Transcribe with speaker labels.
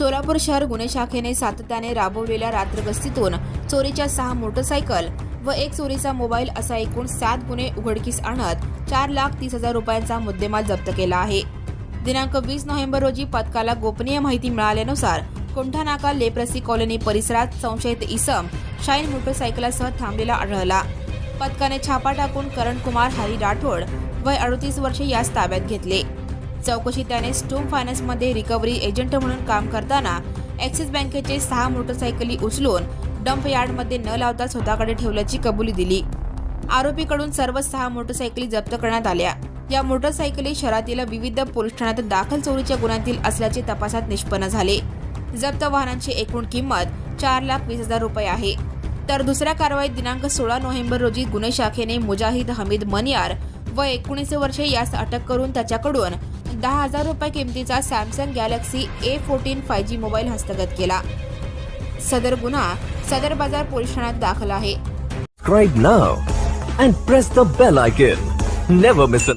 Speaker 1: सोलापूर शहर गुन्हे शाखेने सातत्याने राबवलेल्या रात्रगस्तीतून चोरीच्या सहा मोटरसायकल व एक चोरीचा मोबाईल असा एकूण सात गुन्हे उघडकीस आणत चार लाख तीस हजार रुपयांचा मुद्देमाल जप्त केला आहे. दिनांक वीस नोव्हेंबर रोजी पथकाला गोपनीय माहिती मिळाल्यानुसार कोंठा नाका लेप्रसी कॉलनी परिसरात संशयित इसम शाईन मोटरसायकलसह थांबलेला आढळला. पथकाने छापा टाकून करण कुमार हरी राठोड वय अडतीस वर्षे यास ताब्यात घेतले. चौकशी त्याने स्टोम फायनान्समध्ये रिकव्हरी एजंट म्हणून काम करताना ॲक्सिस बँकेचे सहा मोटरसायकली उचलून डंप यार्डमध्ये न लावता स्वतःकडे ठेवल्याची कबुली दिली. आरोपीकडून सर्व सहा मोटरसायकली जप्त करण्यात आल्या. या मोटरसायकली शहरातील विविध पोलीस ठाण्यात दाखल चोरीच्या गुन्ह्यातील असल्याचे तपासात निष्पन्न झाले. जप्त वाहनांची एकूण किंमत चार लाख वीस हजार रुपये आहे. तर दुसऱ्या कारवाईत दिनांक सोळा नोव्हेंबर रोजी गुन्हे शाखेने मुजाहिद हमीद मनियार व एकोणीस वर्षे यास अटक करून त्याच्याकडून दहा हजार रुपये किमतीचा Samsung Galaxy A fourteen five G mobile हस्तगत केला सदर गुन्हा सदर बाजार पोलीस ठाण्यात दाखल आहे
Speaker 2: Subscribe now and press the bell icon. Never miss an